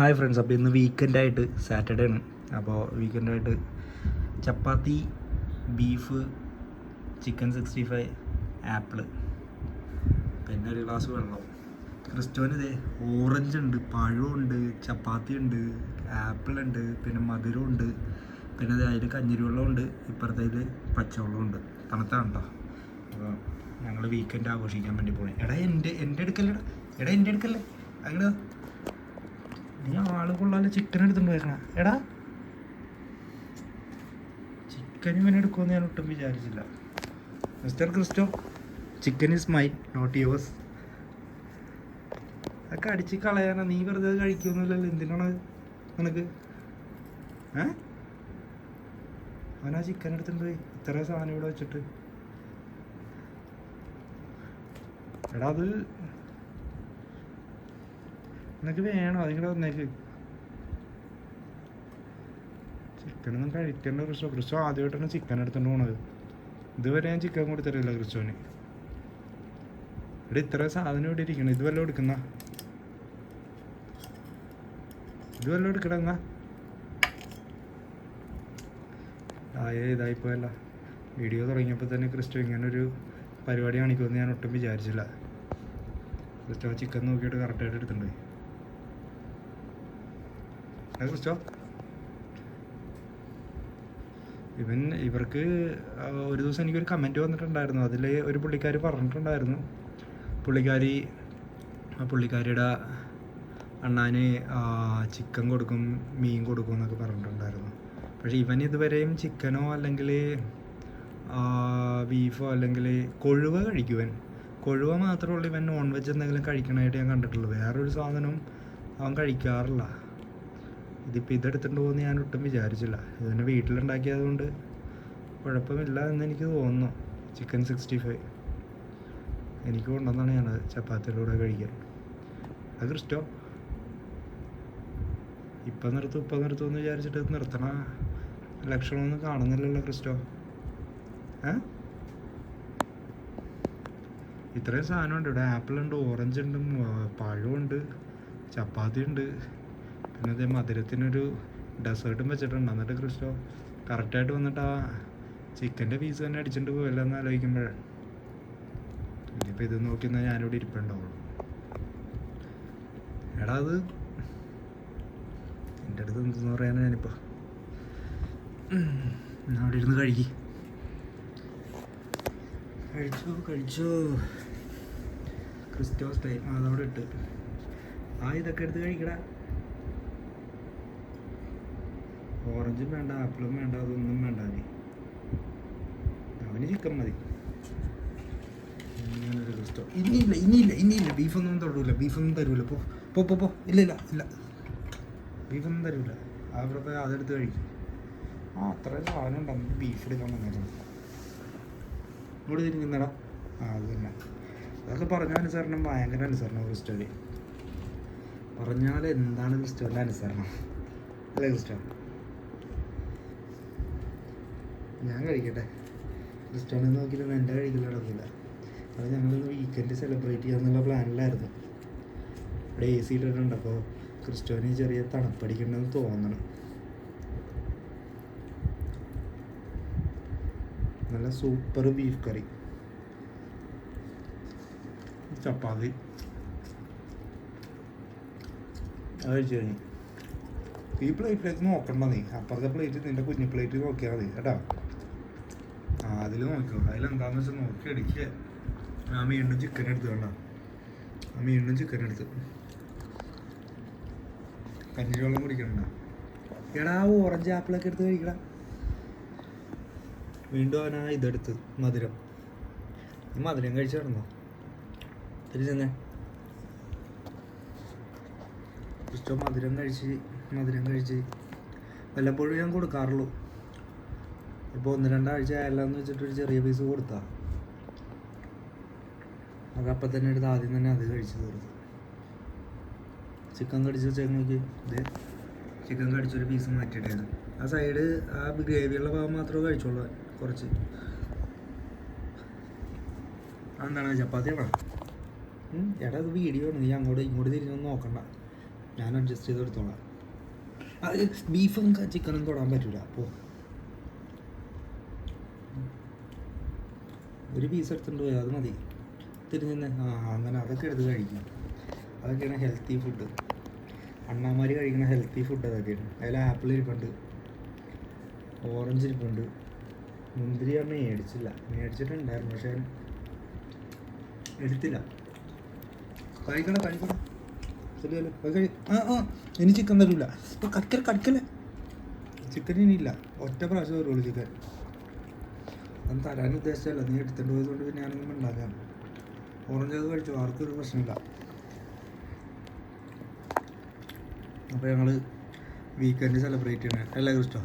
Hi friends അപ്പോൾ ഇന്ന് വീക്കെൻഡായിട്ട് Saturday ആണ്. അപ്പോൾ വീക്കെൻഡായിട്ട് chapati beef chicken sixty five apple പിന്നെ ഒരു ഗ്ലാസ് വെള്ളം. ക്രിസ്റ്റോന് ഇതേ ഓറഞ്ച് ഉണ്ട് പഴമുണ്ട് ചപ്പാത്തി ഉണ്ട് ആപ്പിൾ ഉണ്ട് പിന്നെ മധുരം ഉണ്ട്. പിന്നെ ദേ അതിൽ കഞ്ഞിരി വെള്ളമുണ്ട് ഇപ്പുറത്തേൽ പച്ചവെള്ളം ഉണ്ട്. തണുത്താണ്ടോ അപ്പോൾ ഞങ്ങൾ വീക്കെൻഡ് ആഘോഷിക്കാൻ വേണ്ടി പോണേ. എടാ എന്റെ എന്റെ അടുക്കല്ലേടാ. എടാ എന്റെ അടുക്കല്ലേ. അങ്ങോട്ട് നീ ആൾ കൊള്ളാൽ ചിക്കൻ എടുത്തോണ്ട് പോയേക്കണ എടാ. ചിക്കൻ ഇങ്ങനെ എടുക്കുമെന്ന് ഞാൻ ഒട്ടും വിചാരിച്ചില്ല. Mister Christo chicken is my not yours അതൊക്കെ അടിച്ച് കളയാനാ. നീ വെറുതെ കഴിക്കുന്നില്ലല്ലോ എന്തിനാണ് നിനക്ക്? ഏ? അവനാ ചിക്കൻ എടുത്തിട്ടുണ്ട്. ഇത്ര സാധനം ഇവിടെ വെച്ചിട്ട്. എടാ അത് നിനക്ക് വേണോ? അതിങ്ങടെ വന്നേക്ക്. ചിക്കനൊന്നും കഴിക്കേണ്ട ക്രിസ്റ്റോ. ക്രിസ്റ്റോ ആദ്യമായിട്ടാണ് ചിക്കൻ എടുത്തോണ്ട് പോണത്. ഇതുവരെ ഞാൻ ചിക്കൻ കൊടുത്തിട്ടില്ല ക്രിസ്റ്റോന്. ഇവിടെ ഇത്ര സാധനം ഇവിടെ ഇരിക്കണം. ഇത് വല്ലതും എടുക്കുന്ന ഇത് വല്ലതും എടുക്കണ എന്നാ. ആയ ഇതായിപ്പോയല്ല വീഡിയോ തുടങ്ങിയപ്പോൾ തന്നെ ക്രിസ്റ്റോ ഇങ്ങനൊരു പരിപാടി കാണിക്കുമെന്ന് ഞാൻ ഒട്ടും വിചാരിച്ചില്ല. ക്രിസ്റ്റോ ചിക്കൻ നോക്കിയിട്ട് കറക്റ്റായിട്ട് എടുത്തിട്ടുണ്ട് ക്രിസ്റ്റോ? ഇവൻ ഇവർക്ക് ഒരു ദിവസം എനിക്കൊരു കമന്റ് വന്നിട്ടുണ്ടായിരുന്നു. അതിൽ ഒരു പുള്ളിക്കാരി പറഞ്ഞിട്ടുണ്ടായിരുന്നു. പുള്ളിക്കാരി ആ പുള്ളിക്കാരിയുടെ അണ്ണാന് ചിക്കൻ കൊടുക്കും മീൻ കൊടുക്കും എന്നൊക്കെ പറഞ്ഞിട്ടുണ്ടായിരുന്നു. പക്ഷേ ഇവൻ ഇതുവരെയും ചിക്കനോ അല്ലെങ്കിൽ ബീഫോ അല്ലെങ്കിൽ കൊഴുവ കഴിക്കുവൻ കൊഴുവ മാത്രമേ ഉള്ളൂ ഇവൻ നോൺ വെജ് എന്തെങ്കിലും കഴിക്കണമായിട്ട് ഞാൻ കണ്ടിട്ടുള്ളൂ. വേറൊരു സാധനവും അവൻ കഴിക്കാറില്ല. ഇതിപ്പോൾ ഇതെടുത്തിട്ട് പോകുമെന്ന് ഞാൻ ഒട്ടും വിചാരിച്ചില്ല. ഇതിനെ വീട്ടിലുണ്ടാക്കിയതുകൊണ്ട് കുഴപ്പമില്ല എന്ന് എനിക്ക് തോന്നുന്നു. ചിക്കൻ സിക്സ്റ്റി ഫൈവ് എനിക്ക് കൊണ്ടുവന്നാണ് ഞാൻ ചപ്പാത്തിയിലൂടെ കഴിക്കാൻ. അത് ക്രിസ്റ്റോ ഇപ്പം നിർത്തും ഇപ്പം നിർത്തും എന്ന് വിചാരിച്ചിട്ട് ഇത് നിർത്തണ ലക്ഷണമൊന്നും കാണുന്നില്ലല്ലോ ക്രിസ്റ്റോ ഏ? ഇത്രയും സാധനമുണ്ട്. ഇവിടെ ആപ്പിൾ ഉണ്ട് ഓറഞ്ച് ഉണ്ട് പഴമുണ്ട് ചപ്പാത്തി ഉണ്ട് പിന്നെ അതേ മധുരത്തിനൊരു ഡെസേർട്ടും വെച്ചിട്ടുണ്ട്. എന്നിട്ട് ക്രിസ്റ്റോ കറക്റ്റായിട്ട് വന്നിട്ട് ആ ചിക്കന്റെ പീസ് തന്നെ അടിച്ചിട്ട് പോയല്ലോ എന്ന് ആലോചിക്കുമ്പോഴാണ് ഇനിയിപ്പോൾ ഇത് നോക്കി നിന്നാൽ ഞാനിവിടെ ഇരിപ്പുണ്ടാവുള്ളൂ. എടാ അത് എന്റെ അടുത്ത് എന്തെന്ന് പറയാനാണ് ഞാനിപ്പോൾ അവിടെ ഇരുന്ന് കഴിക്കി കഴിച്ചോ കഴിച്ചോ. ക്രിസ്റ്റോസ് ടൈം അതവിടെ ഇട്ട്. ആ ഇതൊക്കെ എടുത്ത് കഴിക്കടാ ഓറഞ്ചും വേണ്ട ആപ്പിളും വേണ്ട അതൊന്നും വേണ്ട നീ അവന് ചിക്കൻ മതി. അങ്ങനൊരു ക്രിസ്റ്റോ ഇനിയില്ല ഇനിയില്ല ഇനിയില്ല. ബീഫൊന്നും തൊടൂല. ബീഫൊന്നും തരൂല. പോ പോ പോ പോ. ഇല്ല ഇല്ല ഇല്ല. ബീഫൊന്നും തരൂല. അവിടെ പോയി അതെടുത്ത് കഴിക്കും. ആ അത്രയും സാധനം ഉണ്ടെന്ന് ബീഫ് എടുക്കാൻ വന്നേരം ഇവിടെ തിരിഞ്ഞടാ ആ അത് തന്നെ. അതൊക്കെ പറഞ്ഞ അനുസരണം ഭയങ്കര അനുസരണം ക്രിസ്റ്റോൽ പറഞ്ഞാൽ എന്താണ് ക്രിസ്റ്റോന്റെ അനുസരണം? അല്ലേ ക്രിസ്റ്റോ ഞാൻ കഴിക്കട്ടെ. ക്രിസ്റ്റോനെ നോക്കിയിട്ടൊന്നും എന്റെ കഴിക്കൽ നടന്നില്ല അത് ഞങ്ങളിന്ന് വീക്കെൻഡ് സെലിബ്രേറ്റ് ചെയ്യാമെന്നുള്ള പ്ലാനിലായിരുന്നു ഇവിടെ എ സി ഇട്ടിട്ടുണ്ട് അപ്പോൾ ക്രിസ്റ്റോന് ചെറിയ തണുപ്പടിക്കണമെന്ന് തോന്നണം. നല്ല സൂപ്പർ ബീഫ് കറി. ചപ്പാത്തി. അത് കഴിച്ചു കഴിഞ്ഞു. ഈ പ്ലേറ്റിലേക്ക് നോക്കണ്ട നീ. അപ്പുറത്തെ പ്ലേറ്റ് നിന്റെ കുഞ്ഞു പ്ലേറ്റ് നോക്കിയാൽ മതി കേട്ടോ? അതിൽ നോക്കിയോ അതിലെന്താന്ന് വെച്ചാൽ നോക്കി അടിക്കുക ആ വീണ്ടും ചിക്കൻ എടുത്ത് വേണ്ട ആ വീണ്ടും ചിക്കൻ എടുത്ത്. കഞ്ഞി വെള്ളം കുടിക്കണ്ട എടാ ഓറഞ്ച് ആപ്പിളൊക്കെ എടുത്ത് കഴിക്കടാ. വീണ്ടും അവനാ ഇതെടുത്ത് മധുരം. ഈ മധുരം കഴിച്ചു കിടന്നോ തിരിച്ചെന്നേ ഇഷ്ടം മധുരം കഴിച്ച് മധുരം കഴിച്ച്. വല്ലപ്പോഴും ഞാൻ കൊടുക്കാറുള്ളൂ. ഇപ്പോൾ ഒന്ന് രണ്ടാഴ്ച ആയല്ലെന്ന് വെച്ചിട്ട് ഒരു ചെറിയ പീസ് കൊടുത്താ. അതപ്പം തന്നെ എടുത്ത് ആദ്യം തന്നെ അത് കഴിച്ച് തീർന്നു ചിക്കൻ കടിച്ച് വെച്ചാൽ നോക്കി. ചിക്കൻ കടിച്ചൊരു പീസ് മാറ്റിയിട്ടായിരുന്നു ആ സൈഡ് ആ ഗ്രേവിയുള്ള ഭാഗം മാത്രമേ കഴിച്ചോളൂ കുറച്ച്. എന്താണ് ചപ്പാത്തിയാണോ എടാ ഇത് വീഡിയോ ആണ്. നീ അങ്ങോട്ട് ഇങ്ങോട്ട് തിരിഞ്ഞൊന്നും നോക്കണ്ട. ഞാൻ അഡ്ജസ്റ്റ് ചെയ്ത് എടുത്തോളാം. അത് ബീഫും ചിക്കനും തൊടാൻ പറ്റില്ല അപ്പോൾ ഒരു പീസ് എടുത്തിട്ട് പോയാൽ അത് മതി. തിരിഞ്ഞ് ആ അങ്ങനെ അതൊക്കെ എടുത്ത് കഴിക്കാം. അതൊക്കെയാണ് ഹെൽത്തി ഫുഡ് അണ്ണാമാർ കഴിക്കുന്ന ഹെൽത്തി ഫുഡ് അതൊക്കെയാണ്. അതിൽ ആപ്പിൾ ഇരിപ്പുണ്ട്. ഓറഞ്ച് ഇരിപ്പുണ്ട്. മുന്തിരി പറഞ്ഞ് മേടിച്ചില്ല. മേടിച്ചിട്ടുണ്ടായിരുന്നു പക്ഷേ എടുത്തില്ല. കഴിക്കണം കഴിക്കണം ശരിയല്ലോ ആ ആ ഇനി ചിക്കൻ തരില്ല കടിക്കൽ കടിക്കല്ലേ? ചിക്കൻ ഇനിയില്ല. ഒറ്റ പ്രാവശ്യം വരുള്ളൂ ചിക്കൻ അത് തരാൻ ഉദ്ദേശിച്ചല്ല നീ എടുത്തിട്ട് പോയതുകൊണ്ട് പിന്നെ ഞാനൊന്നും ഉണ്ടാക്കാം ഓറഞ്ച് ഒക്കെ കഴിച്ചു. ആർക്കും ഒരു പ്രശ്നമില്ല. അപ്പോൾ ഞങ്ങൾ വീക്കെൻഡ് സെലിബ്രേറ്റ് ചെയ്യണേ. അല്ലേ ക്രിസ്റ്റോ?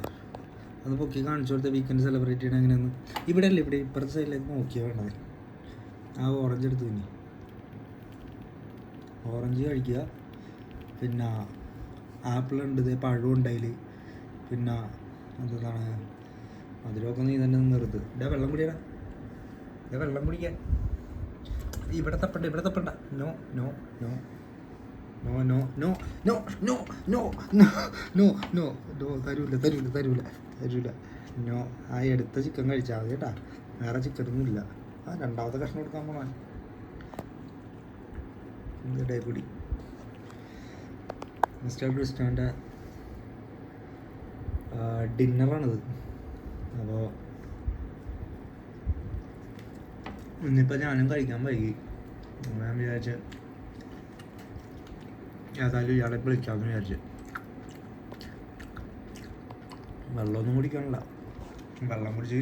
അത് പൊക്കി കാണിച്ചു കൊടുത്ത വീക്കെൻഡ് സെലിബ്രേറ്റ് ചെയ്യണേ എങ്ങനെയാന്ന്. ഇവിടെ അല്ലേ ഇവിടെ ഇപ്പുറത്തെ സൈഡിലേക്ക് നോക്കിയാൽ വേണ്ടത്. ആ ഓറഞ്ച് എടുത്തു ഇനി. ഓറഞ്ച് കഴിക്കുക. പിന്നെ ആപ്പിൾ ഉണ്ട്. പഴം ഉണ്ട് പിന്നെ എന്താണ് മധുരമൊക്കെ നീ തന്നെ നിർത്ത്. ഇടാ വെള്ളം കുടിയടാ. ഇടാ വെള്ളം കുടിക്കാൻ. ഇവിടെ തപ്പണ്ട ഇവിടെ തപ്പണ്ട. No no no. No no no no no no no no no. No തരൂല തരൂല തരൂല തരൂല. നോ. ആ എടുത്ത ചിക്കൻ കഴിച്ചാൽ മതി കേട്ടാ. വേറെ ചിക്കനൊന്നും ഇല്ല ആ രണ്ടാമത്തെ കഷ്ണം കൊടുക്കാൻ പോണേ ഇടേ കൂടി? മിസ്റ്റർ ക്രിസ്റ്റോന്റെ ഡിന്നറാണിത്. അപ്പോൾ ഇന്നിപ്പോൾ ഞാനും കഴിക്കാൻ വൈകി. ഞാൻ വിചാരിച്ച ഏതായാലും ഇയാളെ വിളിക്കാമെന്ന് വിചാരിച്ച്. വെള്ളമൊന്നും കുടിക്കണില്ല വെള്ളം കുടിച്ച്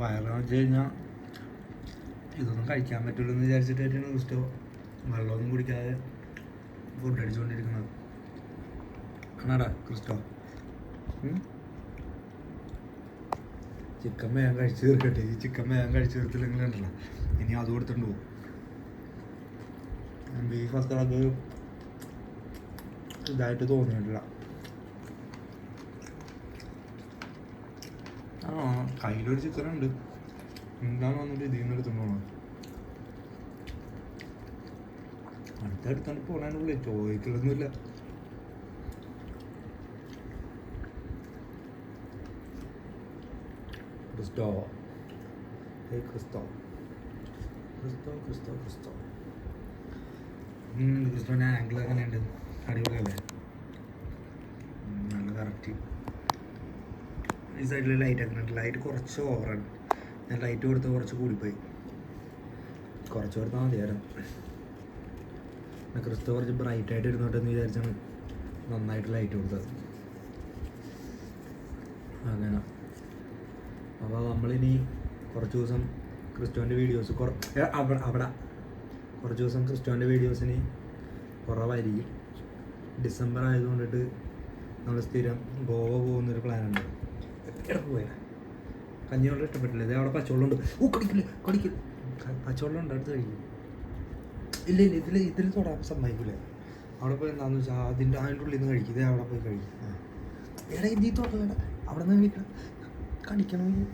വയറ് വെച്ച് കഴിഞ്ഞാൽ ഇതൊന്നും കഴിക്കാൻ പറ്റുള്ളൂ എന്ന് വിചാരിച്ചിട്ടാണ് ക്രിസ്റ്റോ വെള്ളമൊന്നും കുടിക്കാതെ ഫുഡ് അടിച്ചുകൊണ്ടിരിക്കുന്നത് ആണാടാ ക്രിസ്റ്റോ? ചിക്കൻ വേഗം കഴിച്ചു തീർക്കട്ടെ. ഈ ചിക്കൻ വേഗം കഴിച്ചു തീർത്തില്ലെങ്കിൽ ഉണ്ടല്ലോ ഇനി അത് കൊടുത്തിട്ട് പോകും. ബീഫ് അത്ര അത് ഇതായിട്ട് തോന്നിയിട്ടില്ല. ആ കയ്യിലൊരു ചിക്കൻ ഉണ്ട്. എന്താണ് വന്നിട്ട് ഇതിൽ നിന്ന് എടുത്തോളാം അടുത്തടുത്താണ് ഉള്ളു ചോദിക്കലൊന്നുമില്ല. Christo hey Christo Cristo Cristo Christo ക്രിസ്റ്റോന്റെ ആംഗിൾ എങ്ങനെയുണ്ട് അടിപൊളിയല്ലേ? നല്ല കറക്റ്റ് ഈ സൈഡിൽ ലൈറ്റ് ഒക്കെ ലൈറ്റ് കുറച്ച് ഓവറാണ് ഞാൻ ലൈറ്റ് കൊടുത്ത് കുറച്ച് കൂടിപ്പോയി. കുറച്ച് കൊടുത്താൽ മതിയായിരുന്നു പിന്നെ ക്രിസ്തു കുറച്ച് ബ്രൈറ്റ് ആയിട്ട് ഇരുന്നോട്ടെ എന്ന് വിചാരിച്ചാണ് നന്നായിട്ട് ലൈറ്റ് കൊടുത്തത്. അങ്ങനെ. അപ്പോൾ നമ്മളിനി കുറച്ച് ദിവസം ക്രിസ്റ്റോന്റെ വീഡിയോസ് അവിടെ അവിടെ. കുറച്ച് ദിവസം ക്രിസ്റ്റോന്റെ വീഡിയോസിന് കുറവായിരിക്കും. ഡിസംബർ ആയതുകൊണ്ടിട്ട് നമ്മൾ സ്ഥിരം ഗോവ പോകുന്നൊരു പ്ലാനുണ്ട് എവിടെ പോയാ? കഞ്ഞിവെള്ളം ഇഷ്ടപ്പെട്ടില്ല? ഇതേ അവിടെ പച്ചവെള്ളമുണ്ട് ഓ കടിക്കില്ല? കടിക്കില്ല പച്ചവെള്ളം ഉണ്ട് അടുത്ത് കഴിക്കും. ഇല്ല ഇല്ല ഇതിൽ ഇതിൽ തൊടാൻ സമ്മതിക്കില്ല അവിടെ പോയി എന്താണെന്ന് വെച്ചാൽ അതിന്റെ അതിന്റെ ഉള്ളിൽ നിന്ന് കഴിക്കും. ഇതേ അവിടെ പോയി കഴിക്കും. എടാ ഇതീ തൊടലടാ അവിടെ നിന്ന് കഴിക്കണം. കടിക്കണമെങ്കിൽ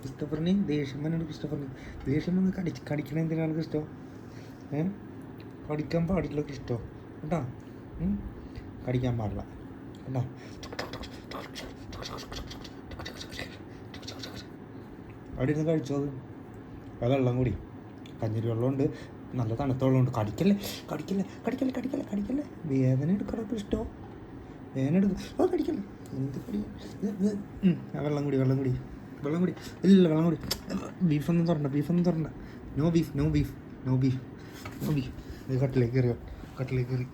ക്രിസ്റ്റഫറിന് ദേഷ്യം വന്നാണ് ക്രിസ്റ്റഫറിന്. ദേഷ്യം വന്ന് കടി കടിക്കണ എന്തിനാണ് ക്രിസ്റ്റോ? ഏ? കടിക്കാൻ പാടില്ല ക്രിസ്റ്റോ. കേട്ടാ കടിക്കാൻ പാടില്ല. കേട്ടാ അവിടെ ഇരുന്ന് കഴിച്ചോ അത്? വെള്ളം കൂടി. കഞ്ഞിരി വെള്ളമുണ്ട്. നല്ല തണുത്ത വെള്ളമുണ്ട്. കടിക്കല്ലേ? കടിക്കല്ലേ? കടിക്കല്ലേ? കടിക്കല്ലേ? കടിക്കല്ലേ? വേദന എടുക്കണം ക്രിസ്റ്റോ. വേദന എടുക്കും ഓ കടിക്കല്ലേ? എന്ത് വെള്ളം കൂടി വെള്ളം കൂടി. വെള്ളം കൂടി. ഇല്ല വെള്ളം കൂടി. ബീഫൊന്നും തുറണ്ട ബീഫൊന്നും തുറണ്ട. No beef no beef no beef no beef കട്ടിലേക്ക് കയറിയോ? കട്ടിലേക്ക് കയറി.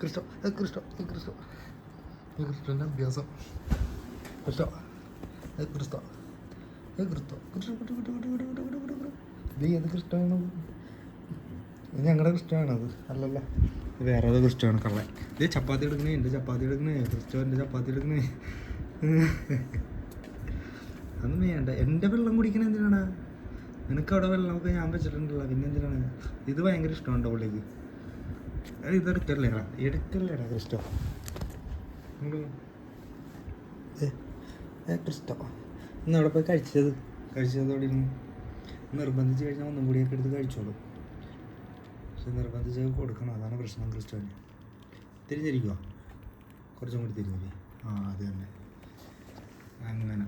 Christo Cristo Christo. ക്രിസ്റ്റോന്റെ അഭ്യാസം. ക്രിസ്റ്റോ ഏ ക്രിസ്റ്റോ. ഏ ക്രിസ്റ്റോ. ക്രിസ്റ്റോ കിട്ടു കിട്ടു കിട്ടു കിട്ടു കിട്ടു ക്രിസ്റ്റോ. കിട്ടു ഇത് അത് ഞങ്ങളുടെ ക്രിസ്റ്റോയാണത് അല്ലല്ല. ഇത് വേറെ ഏതോ ക്രിസ്റ്റാണ് കള്ളൻ. ഇത് ചപ്പാത്തി എടുക്കണേ എന്റെ ചപ്പാത്തി എടുക്കണേ ക്രിസ്റ്റോ എന്റെ ചപ്പാത്തി എടുക്കണേ. അതൊന്നും വേണ്ട. എന്റെ വെള്ളം കുടിക്കണ എന്തിനാണ് നിനക്ക് അവിടെ വെള്ളമൊക്കെ ഞാൻ വെച്ചിട്ടുണ്ടല്ലോ പിന്നെ എന്തിനാണ്? ഇത് ഭയങ്കര ഇഷ്ടമുണ്ടോ പുള്ളിക്ക് ഇത് എടുക്കല്ലേടാ എടുക്കല്ലേടാ ക്രിസ്റ്റോ? ക്രിസ്റ്റോ. ഇന്ന് അവിടെ പോയി കഴിച്ചത്? കഴിച്ചത് അവിടെ ഇരുന്ന് നിർബന്ധിച്ച് കഴിഞ്ഞാൽ ഒന്നും കൂടിയൊക്കെ എടുത്ത് കഴിച്ചോളൂ. പക്ഷെ നിർബന്ധിച്ച് കൊടുക്കണം. അതാണ് പ്രശ്നം ക്രിസ്ത്യാനി. തിരിഞ്ഞിരിക്കുമോ കുറച്ചും കൂടി തിരിഞ്ഞില്ലേ ആ അത് തന്നെ. അങ്ങനെ.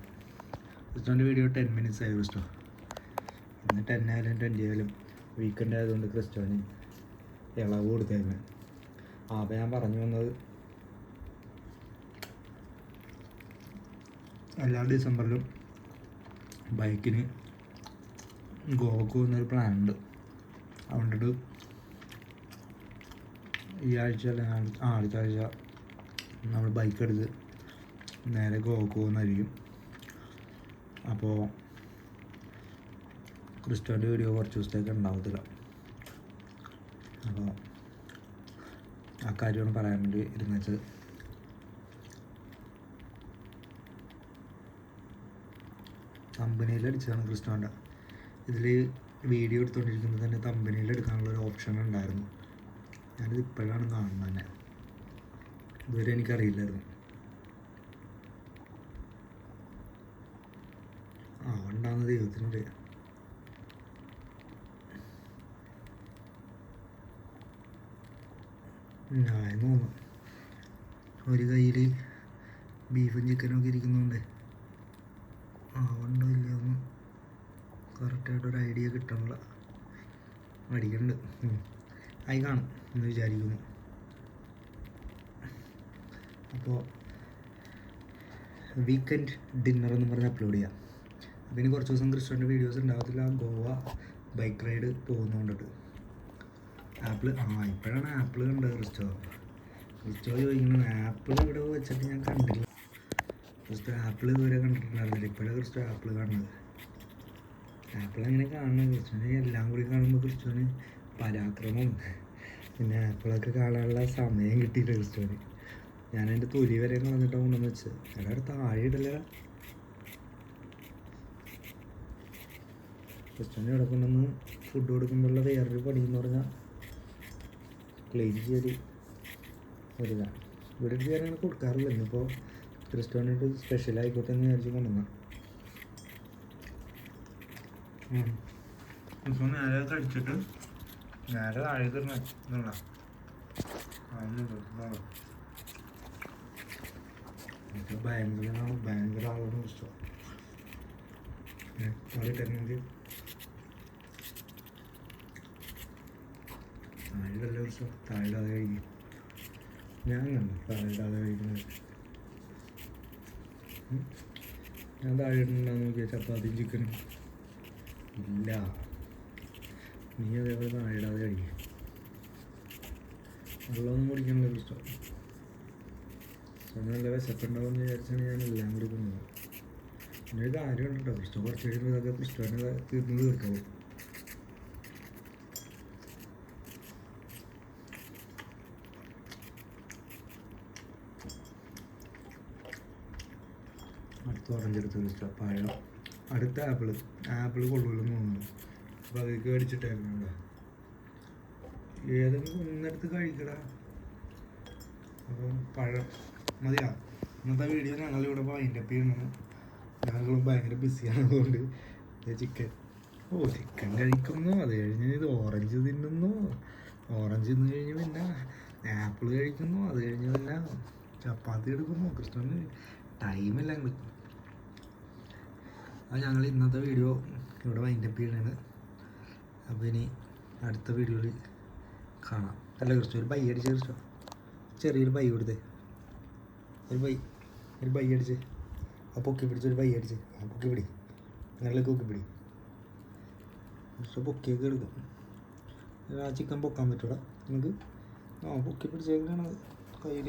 ക്രിസ്റ്റോന്റെ വീഡിയോ ടെൻ മിനിറ്റ്സ് ആയി ക്രിസ്റ്റോ ഇന്ന് ടെൻ ആയാലും ട്വന്റി ആയാലും വീക്കെൻഡ് ആയതുകൊണ്ട് ക്രിസ്റ്റോന് ഇളവ് കൊടുത്തായിരുന്നു ആ അപ്പോൾ ഞാൻ പറഞ്ഞു വന്നത് എല്ലാ ഡിസംബറിലും ബൈക്കിന് ഗോവക്ക് പോകുന്നൊരു പ്ലാൻ ഉണ്ട്. അതുകൊണ്ടിട്ട് ഈ ആഴ്ച അല്ല? ആ അടുത്ത ആഴ്ച നമ്മൾ ബൈക്ക് എടുത്ത് നേരെ ഗോവക്ക് അപ്പോൾ ക്രിസ്റ്റോന്റെ വീഡിയോ കുറച്ച് ദിവസത്തേക്ക് ഉണ്ടാവത്തില്ല. അപ്പോൾ ആ കാര്യമാണ് പറയാൻ വേണ്ടി ഇരുന്നത്. കമ്പനിയിൽ അടിച്ചതാണ് ക്രിസ്റ്റോന്റെ ഇതിൽ വീഡിയോ എടുത്തുകൊണ്ടിരിക്കുമ്പോൾ തന്നെ കമ്പനിയിൽ എടുക്കാനുള്ള ഒരു ഓപ്ഷൻ ഉണ്ടായിരുന്നു. ഞാനിത് ഇപ്പോഴാണ് കാണുന്നത്. തന്നെ ഇതുവരെ എനിക്കറിയില്ലായിരുന്നു. ആ ഉണ്ടാകുന്ന ദൈവത്തിനറിയാം ഞാൻ തോന്നുന്നു. ഒരു കയ്യിൽ ബീഫും ചിക്കനും ഒക്കെ ഇരിക്കുന്നുണ്ട്. ആ ഉണ്ടോ ഇല്ല കറക്റ്റായിട്ടൊരു ഐഡിയ കിട്ടണില്ല അടിക്കണ്ട് ആയി കാണും എന്ന് വിചാരിക്കുന്നു. അപ്പോൾ വീക്കെൻഡ് ഡിന്നർ എന്ന് പറഞ്ഞ് അപ്ലോഡ് ചെയ്യാം. അപ്പോൾ ഇനി കുറച്ച് ദിവസം ക്രിസ്റ്റോന്റെ വീഡിയോസ് ഉണ്ടാകത്തില്ല. ഗോവ ബൈക്ക് റൈഡ് പോകുന്നതുകൊണ്ടിട്ട് ആപ്പിൾ ആ ഇപ്പോഴാണ് ആപ്പിൾ കണ്ടത് ക്രിസ്റ്റോ. ക്രിസ്റ്റോ ചോദിക്കുന്നത് ആപ്പിൾ ഇവിടെ വെച്ചിട്ട് ഞാൻ കണ്ടില്ല. ക്രിസ്റ്റോ ആപ്പിൾ ഇതുവരെ കണ്ടിട്ടുണ്ടായിരുന്നില്ല. ഇപ്പോഴാണ് ക്രിസ്റ്റോ ആപ്പിൾ കാണുന്നത്. ആപ്പിൾ അങ്ങനെ കാണുന്നത്. ക്രിസ്റ്റോന് എല്ലാം കൂടി കാണുമ്പോൾ ക്രിസ്റ്റോന് പരാക്രമവും പിന്നെ ആപ്പിളൊക്കെ കാണാനുള്ള സമയം കിട്ടിയിട്ട് ക്രിസ്റ്റോന് ഞാൻ എന്റെ തൊലി വരെ കളഞ്ഞിട്ടാണ് കൊണ്ടുവന്ന് വെച്ചത്. എടാ താഴെ ഇടല്ല? ക്രിസ്റ്റോന് ഇവിടെ ഫുഡ് കൊടുക്കുമ്പോഴുള്ള വേറൊരു പണി എന്ന് പറഞ്ഞാൽ ക്ലീൻ ചെയ്ത് ഒരിതാണ് ഇവിടെ ഒരു ഞാൻ കൊടുക്കാറില്ല. ഇന്നിപ്പോൾ ക്രിസ്റ്റോനായിട്ട് സ്പെഷ്യൽ ആയിക്കോട്ടെ എന്ന് വിചാരിച്ച് കൊണ്ടുവന്ന. നേരെ കഴിച്ചിട്ട് നേരെ താഴെ തരുന്ന എനിക്ക് ഭയങ്കര ഭയങ്കര ആളോടും ഇഷ്ടം താഴെ താഴെ കഴിക്കും. ഞാൻ താഴെ കഴിക്കുന്നത്. ഉം. ഞാൻ താഴെ നോക്കിയ ചപ്പാത്തിയും ചിക്കനും. ഇല്ല. നീ അതേപോലെ താഴെ ഇടാതെ കഴിക്കും വെള്ളമൊന്നും കുടിക്കണല്ലോ ഇഷ്ടം നല്ല വിശപ്പുണ്ടാവുമെന്ന് വിചാരിച്ചാണ് ഞാൻ എല്ലാം കൂടി കൊണ്ടുവന്നത് പിന്നെ ഒരു കാര്യം ഉണ്ടോ ഇഷ്ടം കുറച്ച് കഴിയുമ്പോൾ അതൊക്കെ ക്രിസ്റ്റോനെ തീർന്നു തീർക്കാവും. അടുത്ത ഓറഞ്ച് എടുത്ത് ഇഷ്ടം പഴം. അടുത്ത ആപ്പിൾ ആപ്പിൾ കൊള്ളൂലെന്ന് തോന്നുന്നു. അപ്പോൾ അത് മേടിച്ചിട്ടായിരുന്നു കേട്ടോ ഏതെങ്കിലും ഒന്നെടുത്ത് കഴിക്കടാ? അപ്പം പഴം മതിയാ? ഇന്നത്തെ വീഡിയോ ഞങ്ങളിവിടെ വൈൻഡ് അപ്പ് ചെയ്യണം ഞങ്ങൾ ഭയങ്കര ബിസിയാണതുകൊണ്ട് ചിക്കൻ ഓ ചിക്കൻ കഴിക്കുന്നു. അത് കഴിഞ്ഞ് ഇത് ഓറഞ്ച് തിന്നുന്നു. ഓറഞ്ച് തിന്നു കഴിഞ്ഞ് പിന്നെ ആപ്പിൾ കഴിക്കുന്നു. അത് കഴിഞ്ഞ് പിന്നെ ചപ്പാത്തി എടുക്കുന്നു. കൃഷ്ണന് ടൈമില്ല ഞങ്ങൾക്ക്. അത് ഞങ്ങൾ ഇന്നത്തെ വീഡിയോ ഇവിടെ വൈൻഡപ്പ് ചെയ്യണത് അപ്പോൾ ഇനി അടുത്ത വീഡിയോയിൽ കാണാം. അല്ല കുറച്ച് ഒരു ബൈ അടിച്ച് ക്രിസ്റ്റോ. ചെറിയൊരു ബൈ കൊടുത്തേ. ഒരു ബൈ ഒരു ബൈ അടിച്ച്. ആ പൊക്കി പിടിച്ച് ഒരു ബൈ അടിച്ച്. ആ പൊക്കി പിടി. നല്ല പൊക്കി പിടി. കുറച്ച് പൊക്കിയൊക്കെ എടുക്കും. ആ ചിക്കൻ പൊക്കാൻ പറ്റൂടാ. നിങ്ങൾക്ക് ആ പൊക്കി പിടിച്ചേക്കാണ് കയ്യിൽ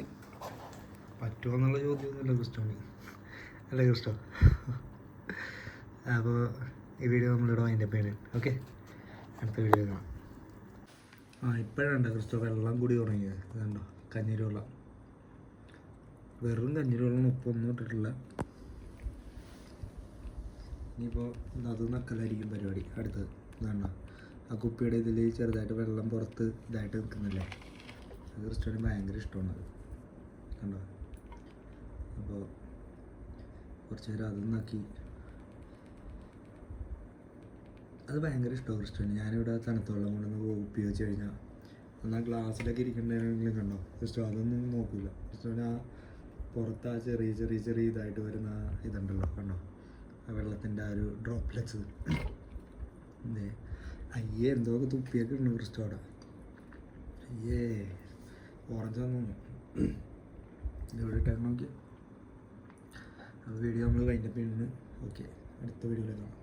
പറ്റുമോ എന്നുള്ള ചോദ്യമൊന്നുമില്ല ക്രിസ്റ്റോന് നല്ല ക്രിസ്റ്റോ? അപ്പോൾ ഈ വീഡിയോ നമ്മളിവിടെ വൈൻഡപ്പ് ചെയ്യണം. ഓക്കെ അടുത്ത വീഡിയോ കാണാം ആ ഇപ്പോഴാണ് ക്രിസ്റ്റോ വെള്ളം കൂടി തുടങ്ങിയത് ഇതുണ്ടോ കഞ്ഞിരി വെള്ളം. വെറും കഞ്ഞിരി വെള്ളം ഉപ്പൊന്നും ഇട്ടിട്ടില്ല. ഇനിയിപ്പോൾ അത് നക്കലായിരിക്കും പരിപാടി. അടുത്തത്. ഇതാണ്ടോ ആ കുപ്പിയുടെ ഇതിൽ ചെറുതായിട്ട് വെള്ളം പുറത്ത് ഇതായിട്ട് നിൽക്കുന്നില്ലേ? അത് ക്രിസ്റ്റോന് ഭയങ്കര ഇഷ്ടമാണ് അത്. കണ്ടോ? അപ്പോൾ കുറച്ച് നേരം അത് നക്കി അത് ഭയങ്കര ഇഷ്ടമാണ് ക്രിസ്റ്റോന് ഞാനിവിടെ തണുത്ത വെള്ളം കൊണ്ടുവന്ന് ഉപയോഗിച്ച് കഴിഞ്ഞാൽ എന്നാൽ ഗ്ലാസ്സിലൊക്കെ ഇരിക്കണ്ടെങ്കിലും കണ്ടോ? ക്രിസ്റ്റു അതൊന്നും നോക്കില്ല ക്രിസ്റ്റുവിന് ആ പുറത്ത് ആ ചെറിയ ചെറിയ ചെറിയ ഇതായിട്ട് വരുന്ന ഇതുണ്ടല്ലോ കണ്ടോ? ആ വെള്ളത്തിന്റെ ആ ഒരു ഡ്രോപ്ലെറ്റ്സ് എന്തേ അയ്യേ എന്തോ തുപ്പിയൊക്കെ ഉണ്ട് ക്രിസ്റ്റു അവിടെ. അയ്യേ ഓറഞ്ച് തോന്നുന്നു. ഇവിടെ നോക്കി അപ്പോൾ വീഡിയോ നമ്മൾ കഴിഞ്ഞപ്പോൾ ഓക്കെ അടുത്ത വീഡിയോയിൽ കാണാം.